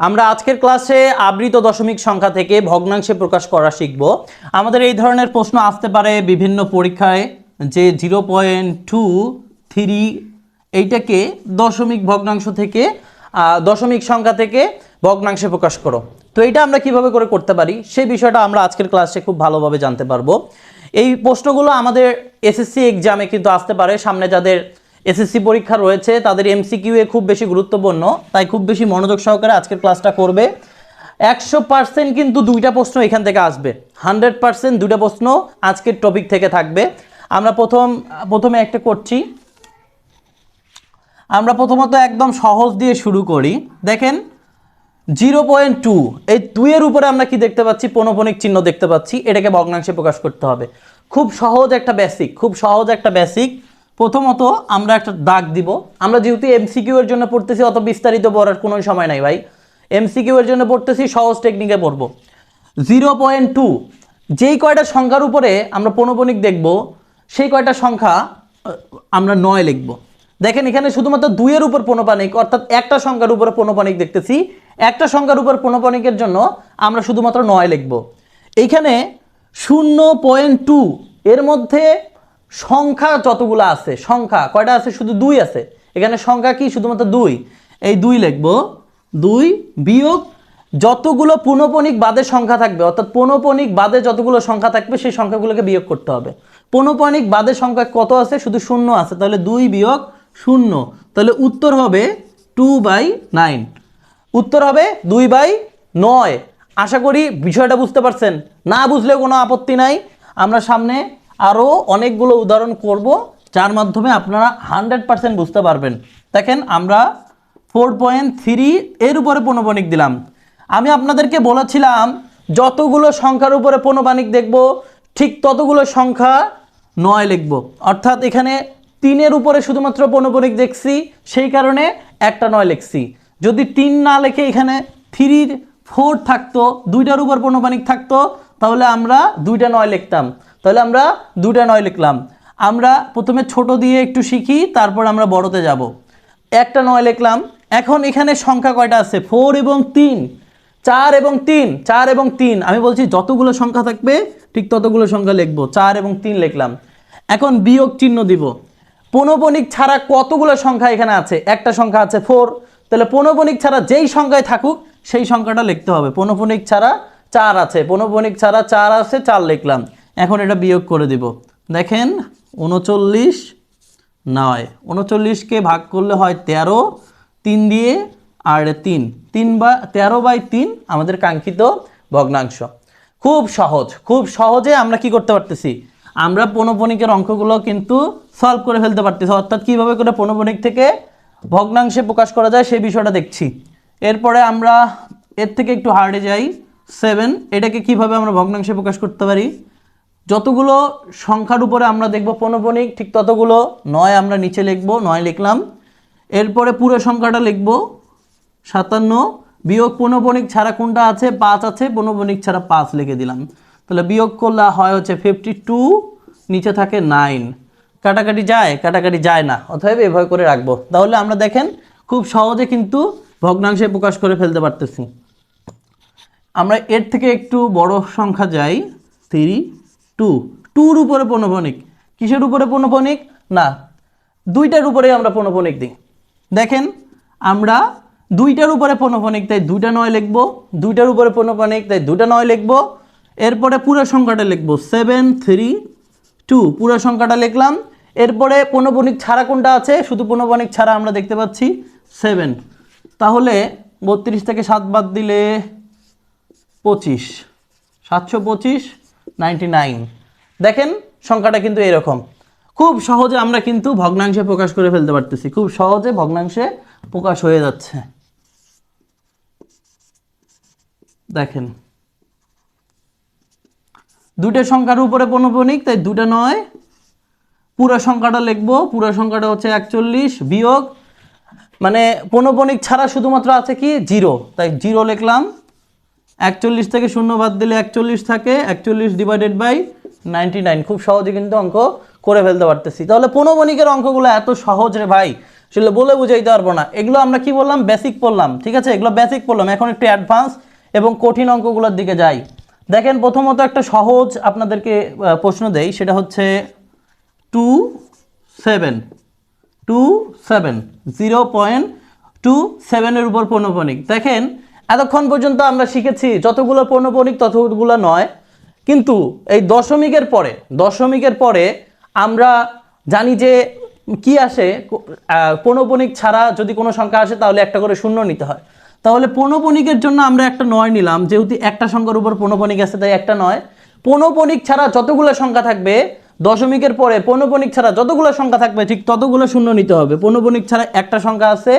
আমরা আজকের ক্লাসে আবৃত দশমিক সংখ্যা থেকে ভগ্নাংশে প্রকাশ করা শিখব। আমাদের এই ধরনের প্রশ্ন আসতে পারে বিভিন্ন পরীক্ষায় যে জিরো পয়েন্ট টু থ্রি এইটাকে দশমিক ভগ্নাংশ থেকে দশমিক সংখ্যা থেকে ভগ্নাংশে প্রকাশ করো। তো এটা আমরা কীভাবে করে করতে পারি সেই বিষয়টা আমরা আজকের ক্লাসে খুব ভালোভাবে জানতে পারব। এই প্রশ্নগুলো আমাদের এসএসসি এক্সামে কিন্তু আসতে পারে, সামনে যাদের এসএসসি পরীক্ষা রয়েছে, তাদের এমসিকিউ এ খুব বেশি গুরুত্বপূর্ণ, তাই খুব বেশি মনোযোগ সহকারে আজকের ক্লাসটা করবে। একশো পার্সেন্ট কিন্তু দুইটা প্রশ্ন এখান থেকে আসবে। হান্ড্রেড পার্সেন্ট দুইটা প্রশ্ন আজকের টপিক থেকে থাকবে। আমরা প্রথম, প্রথমে একটা করছি। আমরা প্রথমত একদম সহজ দিয়ে শুরু করি। দেখেন জিরো পয়েন্ট টু এই দুইয়ের উপরে আমরা কি দেখতে পাচ্ছি? পনপনিক চিহ্ন দেখতে পাচ্ছি। এটাকে ভগ্নাংশে প্রকাশ করতে হবে। খুব সহজ একটা বেসিক খুব সহজ একটা বেসিক প্রথমত আমরা একটা দাগ দিব। আমরা যেহেতু এমসিকিউ এর জন্য পড়তেছি, অত বিস্তারিত পড়ার কোনো সময় নাই ভাই। এমসিকিউ এর জন্য পড়তেছি, সহজ টেকনিকে পড়ব। জিরো পয়েন্ট টু, যেই কয়টা সংখ্যার উপরে আমরা পনপনিক দেখব, সেই কয়টা সংখ্যা আমরা নয় লিখব। দেখেন এখানে শুধুমাত্র দুইয়ের উপর পনপানিক অর্থাৎ একটা সংখ্যার উপরে পনপানিক দেখতেছি। একটা সংখ্যার উপর পনপানিকের জন্য আমরা শুধুমাত্র নয় লিখব। এইখানে শূন্য পয়েন্ট টু, এর মধ্যে সংখ্যা যতগুলো আছে, সংখ্যা, কয়টা আছে? শুধু দুই আছে। এখানে সংখ্যা কি? শুধুমাত্র দুই। এই দুই লিখব। দুই বিয়োগ যতগুলো পুনপনিক বাদে সংখ্যা থাকবে, অর্থাৎ পৌনপনিক বাদে যতগুলো সংখ্যা থাকবে, সেই সংখ্যাগুলোকে বিয়োগ করতে হবে। পৌনপনিক বাদে সংখ্যা কত আছে? শুধু শূন্য আছে। তাহলে দুই বিয়োগ শূন্য। তাহলে উত্তর হবে টু বাই নাইন। উত্তর হবে দুই বাই নয়। আশা করি বিষয়টা বুঝতে পারছেন। না বুঝলেও কোনো আপত্তি নাই। আমরা সামনে আরও অনেকগুলো উদাহরণ করব, যার মাধ্যমে আপনারা হান্ড্রেড পার্সেন্ট বুঝতে পারবেন। দেখেন, আমরা ফোর পয়েন্ট থ্রি এর উপরে পৌনপনিক দিলাম। আমি আপনাদেরকে বলেছিলাম, যতগুলো সংখ্যার উপরে পৌনপানিক দেখব, ঠিক ততগুলো সংখ্যা নয় লিখব। অর্থাৎ এখানে তিনের উপরে শুধুমাত্র পৌনপনিক দেখছি, সেই কারণে একটা নয় লিখছি। যদি তিন না লেখে এখানে থ্রির ফোর থাকতো, দুইটার উপর পৌনপানিক থাকতো, তাহলে আমরা দুইটা নয় লিখতাম। তাহলে আমরা দুটা নয় লিখলাম। আমরা প্রথমে ছোট দিয়ে একটু শিখি, তারপর আমরা বড়তে যাব। একটা নয় লিখলাম। এখন এখানে সংখ্যা কয়টা আছে? ফোর এবং তিন। চার এবং তিন। চার এবং তিন। আমি বলছি যতগুলো সংখ্যা থাকবে, ঠিক ততগুলো সংখ্যা লিখব। চার এবং তিন লিখলাম। এখন বিয়োগ চিহ্ন দিব। পনপনিক ছাড়া কতগুলো সংখ্যা এখানে আছে? একটা সংখ্যা আছে ফোর। তাহলে পনপনিক ছাড়া যেই সংখ্যায় থাকুক, সেই সংখ্যাটা লিখতে হবে। পনপনিক ছাড়া চার আছে। পনপনিক ছাড়া চার আছে, চার লিখলাম। এখন এটা বিয়োগ করে দিব। দেখেন, উনচল্লিশ নয়। উনচল্লিশকে ভাগ করলে হয় তেরো, তিন দিয়ে আর তিন। তিন বা, তেরো বাই তিন আমাদের কাঙ্ক্ষিত ভগ্নাংশ। খুব সহজ, খুব সহজে আমরা কি করতে পারতেছি? আমরা পনপনিকের অঙ্কগুলো কিন্তু সলভ করে ফেলতে পারতেছি। অর্থাৎ কীভাবে করে পনপনিক থেকে ভগ্নাংশে প্রকাশ করা যায় সেই বিষয়টা দেখছি। এরপরে আমরা এর থেকে একটু হার্ডে যাই। সেভেন এটাকে কীভাবে আমরা ভগ্নাংশে প্রকাশ করতে পারি? যতগুলো সংখ্যার উপরে আমরা দেখব পনপনিক ঠিক ততগুলো নয় আমরা নিচে লিখব, নয় লিখলাম। এরপরে পুরো সংখ্যাটা লিখব, সাতান্ন। বিয়োগ পনপনিক ছাড়া কোনটা আছে? পাঁচ আছে পনপনিক ছাড়া পাঁচ লিখে দিলাম। তাহলে বিয়োগ করলে হয় হচ্ছে ফিফটি টু নিচে থাকে নাইন কাটাকাটি যায় কাটাকাটি যায় না, অতএব এভাবে করে রাখব। তাহলে আমরা দেখেন, খুব সহজে কিন্তু ভগ্নাংশে প্রকাশ করে ফেলতে পারতেছি। আমরা এর থেকে একটু বড় সংখ্যা যাই থ্রি টু। টুর উপরে পনপনিক কিসের উপরে পনপনিক না, দুইটার উপরে আমরা পনপনিক দিই। দেখেন, আমরা দুইটার উপরে পনপনিক তাই দুইটা নয় লিখব। দুইটার উপরে পনপনিক তাই দুটা নয় লিখব। এরপরে পুরো সংখ্যাটা লিখব। সেভেন, থ্রি, টু, পুরো সংখ্যাটা লিখলাম। এরপরে পনপনিক ছাড়া কোনটা আছে? শুধু পনপনিক ছাড়া আমরা দেখতে পাচ্ছি সেভেন। তাহলে বত্রিশ থেকে সাত বাদ দিলে পঁচিশ। সাতশো পঁচিশ নাইনটি নাইন দেখেন, সংখ্যাটা কিন্তু এরকম। খুব সহজে আমরা কিন্তু ভগ্নাংশে প্রকাশ করে ফেলতে পারতেছি। খুব সহজে ভগ্নাংশে প্রকাশ হয়ে যাচ্ছে। দেখেন। দুটো সংখ্যার উপরে পনপনিক তাই দুটো নয়। পুরো সংখ্যাটা লিখব। পুরো সংখ্যাটা হচ্ছে একচল্লিশ বিয়োগ। মানে পনপনিক ছাড়া শুধুমাত্র আছে কি? জিরো। তাই জিরো লিখলাম। একচল্লিশ থেকে শূন্য বাদ দিলে একচল্লিশ থাকে, একচল্লিশ ডিভাইডেড বাই নাইনটি নাইন খুব সহজে কিন্তু অঙ্ক করে ফেলতে পারতেছি। তাহলে পনবণিকের অঙ্কগুলো এত সহজ রে ভাই সেগুলো বলে বুঝাইতে পারব না। এগুলো আমরা কি বললাম? বেসিক পড়লাম, ঠিক আছে? এগুলো বেসিক পড়লাম। এখন একটু অ্যাডভান্স এবং কঠিন অঙ্কগুলোর দিকে যাই। দেখেন, প্রথমত একটা সহজ আপনাদেরকে প্রশ্ন দেই, সেটা হচ্ছে two seven two seven zero point two সেভেনের উপর পৌনপণিক দেখেন এতক্ষণ পর্যন্ত আমরা শিখেছি যতগুলো পৌনপণিক ততগুলো নয়। কিন্তু এই দশমিকের পরে দশমিকের পরে আমরা জানি যে কি আসে পৌনপণিক ছাড়া যদি কোনো সংখ্যা আসে তাহলে একটা করে শূন্য নিতে হয়। তাহলে পৌনপণিকের জন্য আমরা একটা নয় নিলাম, যেহেতু একটা সংখ্যার উপর পৌনপণিক আছে তাই একটা নয়। পৌনপণিক ছাড়া যতগুলো সংখ্যা থাকবে, দশমিকের পরে পৌনপণিক ছাড়া যতগুলো সংখ্যা থাকবে ঠিক ততগুলো শূন্য নিতে হবে। পৌনপণিক ছাড়া একটা সংখ্যা আছে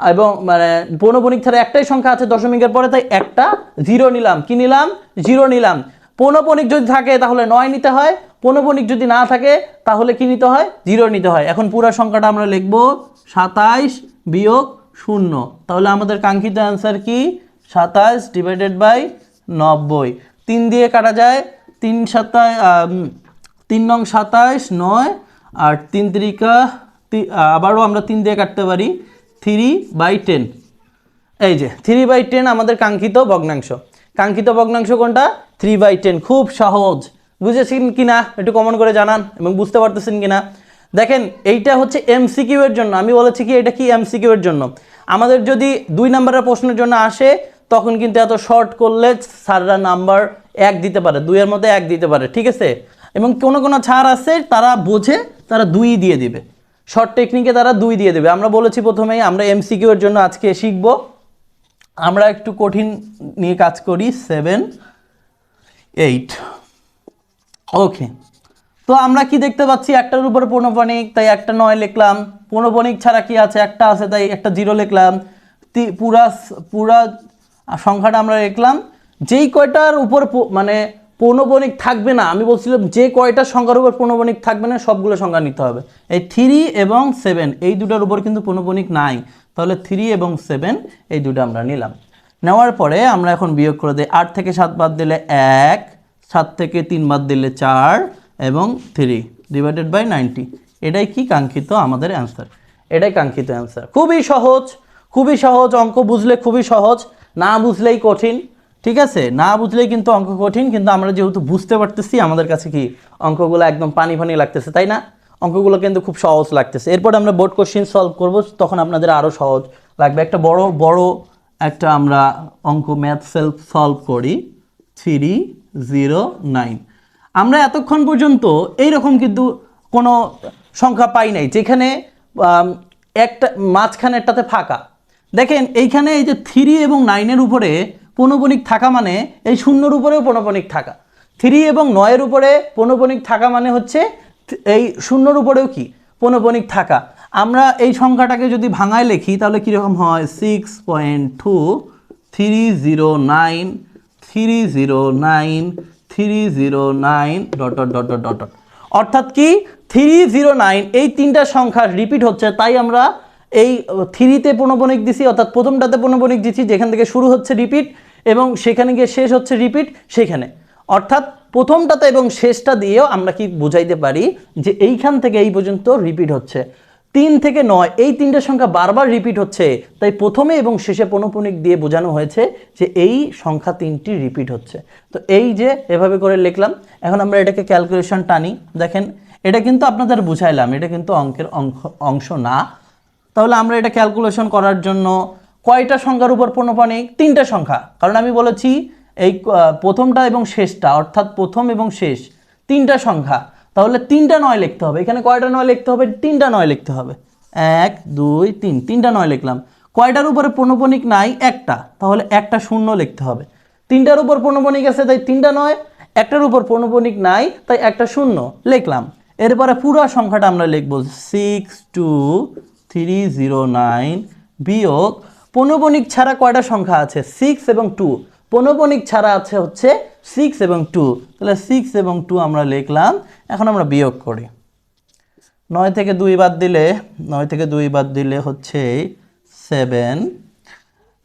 এবং মানে পৌনপণিক ছাড়া একটাই সংখ্যা আছে দশমিকের পরে, তাই একটা, জিরো নিলাম। কি নিলাম? জিরো নিলাম। পৌনপণিক যদি থাকে, তাহলে নয় নিতে হয়। পৌনপণিক যদি না থাকে, তাহলে কি নিতে হয়? জিরো নিতে হয়। এখন পুরো সংখ্যাটা আমরা লিখব সাতাইশ বিয়োগ শূন্য। তাহলে আমাদের কাঙ্ক্ষিত অ্যান্সার কি? সাতাইশ ডিভাইডেড বাই নব্বই। তিন দিয়ে কাটা যায়। তিন সাতাশ তিন নং সাতাইশ নয়। আর তিন তিরিকা আবারও আমরা তিন দিয়ে কাটতে পারি। Three by ten. এই যে, থ্রি বাই টেন আমাদের কাঙ্ক্ষিত ভগ্নাংশ। কাঙ্ক্ষিত ভগ্নাংশ কোনটা? থ্রি বাই টেন, খুব সহজ। বুঝেছেন কিনা? একটু কমন করে জানান এবং বুঝতে পারতেছেন কিনা? দেখেন, এইটা হচ্ছে এমসিকিউ এর জন্য। আমি বলেছি কি, এটা কি এমসিকিউ এর জন্য? আমাদের যদি দুই নাম্বারের প্রশ্নের জন্য আসে, তখন কিন্তু এত শর্ট করলে স্যাররা নাম্বার এক দিতে পারে, দুইয়ের মধ্যে এক দিতে পারে, ঠিক আছে? এবং কোনো কোনো ছাড় আছে, তারা বোঝে, তারা দুই দিয়ে দিবে। শর্ট টেকনিকে তারা দুই দিয়ে দেবে। আমরা বলেছি প্রথমেই আমরা এমসিকিউ এর জন্য আজকে শিখব। আমরা একটু কঠিন নিয়ে কাজ করি। সেভেন এইট ওকে তো আমরা কি দেখতে পাচ্ছি? একটার উপর পৌনপণিক তাই একটা নয় লিখলাম। পৌনপণিক ছাড়া কি আছে? একটা আছে, তাই একটা জিরো লিখলাম। পুরা পুরা সংখ্যাটা আমরা লিখলাম। যেই কয়টার উপর মানে পৌনপণিক থাকবে না। আমি বলছিলাম যে কয়টা সংখ্যার উপর পৌনপণিক থাকবে না, সবগুলো সংখ্যা নিতে হবে। এই থ্রি এবং সেভেন এই দুটার উপর কিন্তু পৌনপণিক নাই। তাহলে থ্রি এবং সেভেন এই দুটো আমরা নিলাম। নেওয়ার পরে আমরা এখন বিয়োগ করে দিই। আট থেকে সাত বাদ দিলে এক, সাত থেকে তিন বাদ দিলে চার এবং থ্রি ডিভাইডেড বাই নাইনটি এটাই কি কাঙ্ক্ষিত? আমাদের অ্যান্সার এটাই কাঙ্ক্ষিত অ্যান্সার খুবই সহজ খুবই সহজ, অঙ্ক বুঝলে খুবই সহজ, না বুঝলেই কঠিন। ঠিক আছে? না বুঝলেই কিন্তু অঙ্ক কঠিন, কিন্তু আমরা যেহেতু বুঝতে পারতেছি, আমাদের কাছে কি অঙ্কগুলো একদম পানি পানি লাগতেছে, তাই না? অঙ্কগুলো কিন্তু খুব সহজ লাগতেছে। এরপর আমরা বোর্ড কোশ্চিন সলভ করব, তখন আপনাদের আরও সহজ লাগবে। একটা বড় বড় একটা আমরা অঙ্ক ম্যাথ সেলফ সলভ করি। Three, zero, nine. আমরা এতক্ষণ পর্যন্ত এইরকম কিন্তু কোনো সংখ্যা পাই নাই, যেখানে একটা, মাঝখানেরটাতে ফাঁকা। দেখেন, এইখানে এই যে থ্রি এবং নাইনের উপরে পৌনপণিক থাকা মানে এই শূন্যর উপরেও পৌনপণিক থাকা। থ্রি এবং নয়ের উপরে পৌনপণিক থাকা মানে হচ্ছে এই শূন্যর উপরেও কি? পৌনপণিক থাকা। আমরা এই সংখ্যাটাকে যদি ভাঙায় লিখি, তাহলে কীরকম হয়? Six point two, three zero nine, three zero nine, three zero nine, dot dot dot dot dot অর্থাৎ কি? থ্রি জিরো নাইন, এই তিনটা সংখ্যা রিপিট হচ্ছে, তাই আমরা এই থ্রিতে পৌনপণিক দিছি, অর্থাৎ প্রথমটাতে পৌনপণিক দিচ্ছি যেখান থেকে শুরু হচ্ছে রিপিট, এবং সেখানে গিয়ে শেষ হচ্ছে রিপিট, সেখানে। অর্থাৎ প্রথমটাতে এবং শেষটা দিয়েও আমরা কি বুঝাইতে পারি যে এইখান থেকে এই পর্যন্ত রিপিট হচ্ছে। তিন থেকে নয়, এই তিনটা সংখ্যা বারবার রিপিট হচ্ছে, তাই প্রথমে এবং শেষে পৌনপণিক দিয়ে বোঝানো হয়েছে যে এই সংখ্যা তিনটি রিপিট হচ্ছে। তো এই যে এভাবে করে লিখলাম, এখন আমরা এটাকে ক্যালকুলেশন টানি। দেখেন, এটা কিন্তু আপনাদের বুঝাইলাম, এটা কিন্তু অঙ্কের অঙ্ক, অংশ না। তাহলে আমরা এটা ক্যালকুলেশন করার জন্য কয়টা সংখ্যার উপর পৌনপণিক তিনটা সংখ্যা। কারণ আমি বলেছি এই প্রথমটা এবং শেষটা, অর্থাৎ প্রথম এবং শেষ, তিনটা সংখ্যা। তাহলে তিনটা নয় লিখতে হবে। এখানে কয়টা নয় লিখতে হবে? তিনটা নয় লিখতে হবে। এক, দুই, তিন, তিনটা নয় লিখলাম। কয়টার উপরে পৌনপণিক নাই? একটা। তাহলে একটা শূন্য লিখতে হবে। তিনটার উপর পৌনপণিক আছে তাই তিনটা নয়। একটার উপর পৌনপণিক নাই, তাই একটা শূন্য লিখলাম। এরপরে পুরো সংখ্যাটা আমরা লিখব six two three zero nine বিয়োগ পৌনপণিক ছাড়া কয়টা সংখ্যা আছে সিক্স এবং টু পৌনপণিক ছাড়া আছে হচ্ছে সিক্স এবং টু তাহলে সিক্স এবং টু আমরা লিখলাম এখন আমরা বিয়োগ করি নয় থেকে দুই বাদ দিলে নয় থেকে দুই বাদ দিলে হচ্ছে সেভেন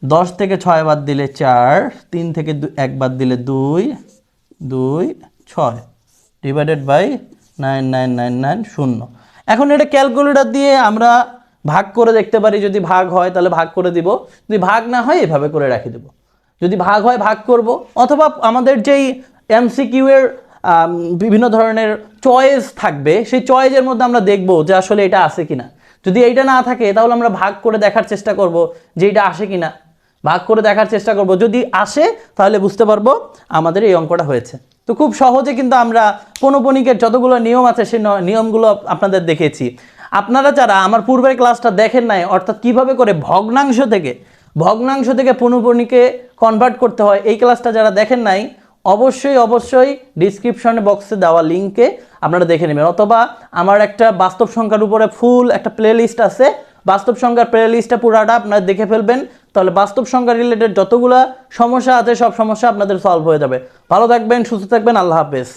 দশ থেকে ছয় বাদ দিলে চার তিন থেকে এক বাদ দিলে দুই দুই ছয় divided by nine nine nine nine শূন্য এখন এটা ক্যালকুলেটর দিয়ে আমরা ভাগ করে দেখতে পারি, যদি ভাগ হয় তাহলে ভাগ করে দিব, যদি ভাগ না হয় এভাবে করে রাখি দেব। যদি ভাগ হয় ভাগ করব, অথবা আমাদের যেই এমসিকিউ এর বিভিন্ন ধরনের চয়েস থাকবে, সেই চয়েসের মধ্যে আমরা দেখব যে আসলে এটা আছে কিনা। যদি এইটা না থাকে, তাহলে আমরা ভাগ করে দেখার চেষ্টা করব যে এটা আসে কিনা। ভাগ করে দেখার চেষ্টা করব, যদি আসে তাহলে বুঝতে পারব আমাদের এই অঙ্কটা হয়েছে। তো খুব সহজে কিন্তু আমরা পনপনিকের যতগুলো নিয়ম আছে সেই নিয়মগুলো আপনাদের দেখেছি। আপনারা যারা আমার পূর্বের ক্লাসটা দেখেন নাই, অর্থাৎ কীভাবে করে ভগ্নাংশ থেকে ভগ্নাংশ থেকে পনপনিকে কনভার্ট করতে হয়, এই ক্লাসটা যারা দেখেন নাই, অবশ্যই অবশ্যই ডিসক্রিপশন বক্সে দেওয়া লিঙ্কে আপনারা দেখে নেবেন। অথবা আমার একটা বাস্তব সংখ্যার উপরে ফুল একটা প্লে লিস্ট আছে, বাস্তব সংখ্যার প্লে লিস্টটা পুরাটা আপনারা দেখে ফেলবেন। তাহলে বাস্তব সংখ্যা রিলেটেড যতগুলা সমস্যা আছে, সব সমস্যা আপনাদের সলভ হয়ে যাবে। ভালো থাকবেন, সুস্থ থাকবেন, আল্লাহ হাফেজ।